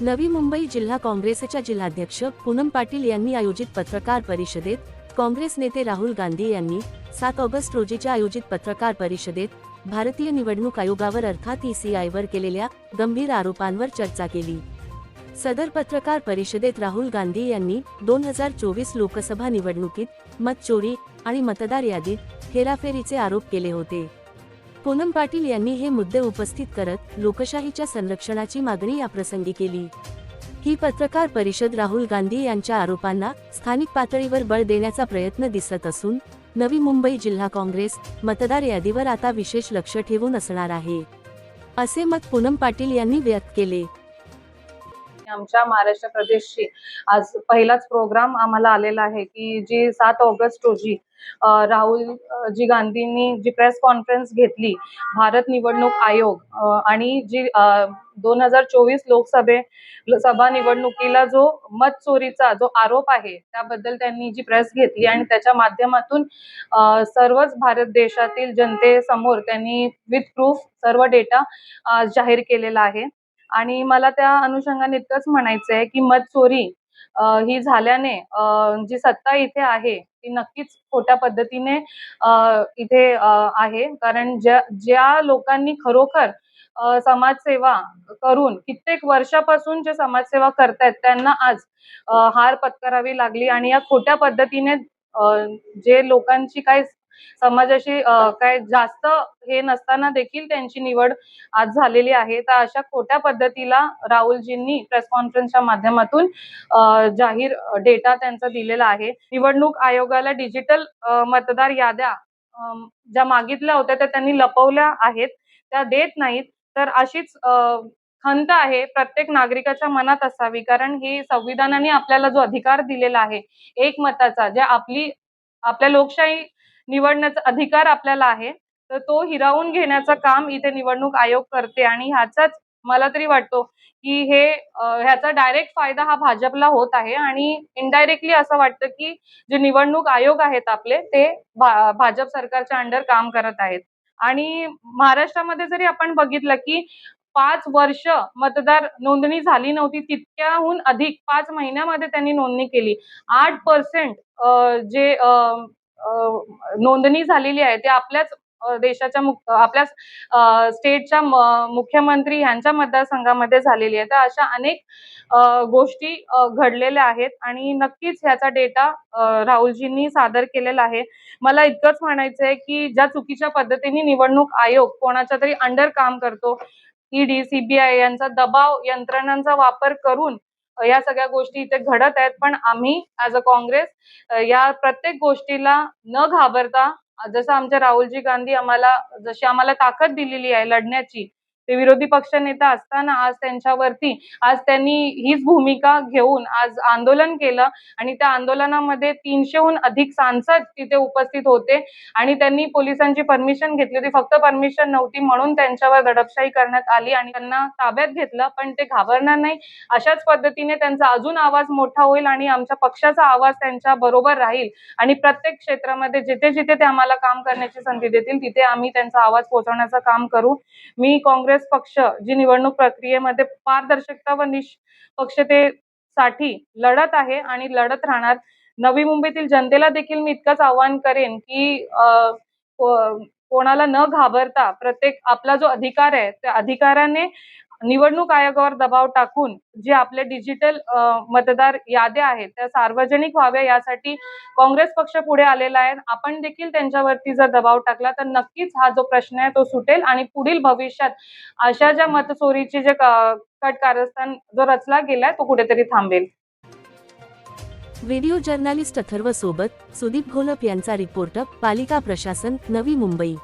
नवी मुंबई जिल्हा काँग्रेसच्या जिल्हाध्यक्ष पूनम पाटील यांनी आयोजित पत्रकार परिषदेत काँग्रेस नेते राहुल गांधी यांनी सात ऑगस्ट रोजीच्या आयोजित पत्रकार परिषदेत भारतीय निवडणूक आयोगावर अर्थात ईसीआयवर केलेल्या गंभीर आरोपांवर चर्चा केली. सदर पत्रकार परिषदेत राहुल गांधी यांनी दोन हजार चोवीस लोकसभा निवडणुकीत मतचोरी आणि मतदार यादीत हेराफेरीचे आरोप केले होते. पूनम पाटील यांनी हे मुद्दे उपस्थित करत लोकशाहीच्या संरक्षणाची मागणी याप्रसंगी केली. ही पत्रकार परिषद राहुल गांधी यांच्या आरोपांना स्थानिक पातळीवर बळ देण्याचा प्रयत्न दिसत असून नवी मुंबई जिल्हा काँग्रेस मतदार यादीवर आता विशेष लक्ष ठेवून असणार आहे. असे मत पूनम पाटील यांनी व्यक्त केले. आमच्या महाराष्ट्र प्रदेशची आज पहिलाच प्रोग्राम आम्हाला आलेला आहे की जी सात ऑगस्ट रोजी राहुल जी गांधींनी जी प्रेस कॉन्फरन्स घेतली भारत निवडणूक आयोग आणि जी दोन हजार चोवीस लोकसभे सभा निवडणुकीला जो मत चोरीचा जो आरोप आहे त्याबद्दल त्यांनी जी प्रेस घेतली आणि त्याच्या माध्यमातून सर्वच भारत देशातील जनतेसमोर त्यांनी विथ प्रूफ सर्व डेटा जाहीर केलेला आहे. आणि मला त्या अनुषंगाने इतकंच म्हणायचं आहे की मत चोरी ही झाल्याने जी सत्ता इथे आहे ती नक्कीच खोट्या पद्धतीने इथे आहे. कारण ज्या ज्या लोकांनी खरोखर समाजसेवा करून कित्येक वर्षापासून जे समाजसेवा करतायत त्यांना आज हार पत्करावी लागली. आणि या खोट्या पद्धतीने जे लोकांची काय समाजाशी काय जास्त हे नसताना देखील त्यांची निवड आज झालेली आहे. तर अशा खोट्या पद्धतीला राहुलजींनी प्रेस कॉन्फरन्सच्या माध्यमातून जाहीर डेटा त्यांचा दिलेला आहे. निवडणूक आयोगाला डिजिटल मतदार याद्या ज्या मागितल्या होत्या त्या त्यांनी लपवल्या आहेत. त्या देत नाहीत. तर अशीच खंत आहे प्रत्येक नागरिकाच्या मनात असावी. कारण ही संविधानाने आपल्याला जो अधिकार दिलेला आहे एक मताचा जे आपली आपल्या लोकशाही निवडण्याचा अधिकार आपल्याला आहे. तर तो हिरावून घेण्याचं काम इथे निवडणूक आयोग करते आणि ह्याचाच मला तरी वाटतो की हे ह्याचा डायरेक्ट फायदा हा भाजपला होत आहे आणि इनडायरेक्टली असं वाटतं की जे निवडणूक आयोग आहेत आपले ते भा- भाजप सरकारच्या अंडर काम करत आहेत. आणि महाराष्ट्रामध्ये जरी आपण बघितलं की पाच वर्ष मतदार नोंदणी झाली नव्हती तितक्याहून अधिक पाच महिन्यामध्ये त्यांनी नोंदणी केली. आठ पर्सेंट जे नोंदणी झालेली आहे. ते आपल्याच देशाच्या आपल्याच स्टेटच्या मुख्यमंत्री यांच्या मतदारसंघामध्ये झालेली आहे. तर अशा अनेक गोष्टी घडलेल्या आहेत आणि नक्कीच ह्याचा डेटा राहुलजींनी सादर केलेला आहे. मला इतकंच म्हणायचं आहे की ज्या चुकीच्या पद्धतीने निवडणूक आयोग कोणाच्या तरी अंडर काम करतो ईडी सीबीआय यांचा दबाव यंत्रणांचा वापर करून या सगळ्या गोष्टी इथे घडत आहेत. पण आम्ही ऍज अ काँग्रेस या प्रत्येक गोष्टीला न घाबरता जसं आमच्या राहुलजी गांधी आम्हाला जशी आम्हाला ताकद दिलेली आहे लढण्याची ते विरोधी पक्षनेता असताना आज त्यांच्यावरती आज त्यांनी हीच भूमिका घेऊन आज आंदोलन केलं आणि त्या आंदोलनामध्ये तीनशेहून अधिक सांसद तिथे उपस्थित होते आणि त्यांनी पोलिसांची परमिशन घेतली होती. फक्त परमिशन नव्हती म्हणून त्यांच्यावर दडपशाही करण्यात आली आणि त्यांना ताब्यात घेतलं पण ते घाबरणार नाही. अशाच पद्धतीने त्यांचा अजून आवाज मोठा होईल आणि आमच्या पक्षाचा आवाज त्यांच्या बरोबर राहील आणि प्रत्येक क्षेत्रामध्ये जिथे जिथे ते आम्हाला काम करण्याची संधी देतील तिथे आम्ही त्यांचा आवाज पोहोचवण्याचं काम करू. मी काँग्रेस पक्ष जी निवडणूक प्रक्रियेमध्ये पारदर्शकता व निष्पक्षतेसाठी लढत आहे आणि लढत राहणार. नवी मुंबईतील जनतेला देखील मी इतकंच आवाहन करेन की कोणाला न घाबरता प्रत्येक आपला जो अधिकार आहे त्या अधिकाराने निवडणूक आयोगावर दबाव टाकून जे आपले डिजिटल मतदार याद्या आहेत त्या सार्वजनिक व्हाव्या यासाठी काँग्रेस पक्ष पुढे आलेला आहे. आपण देखील त्यांच्यावरती जर दबाव टाकला तर नक्कीच हा जो प्रश्न आहे तो सुटेल आणि पुढील भविष्यात अशा ज्या मतचोरीचे जे क- कट कारस्थान जो रचला गेलाय तो कुठेतरी थांबेल. व्हिडिओ जर्नालिस्ट अथर्व सोबत सुदीप घोलप यांचा रिपोर्ट पालिका प्रशासन नवी मुंबई.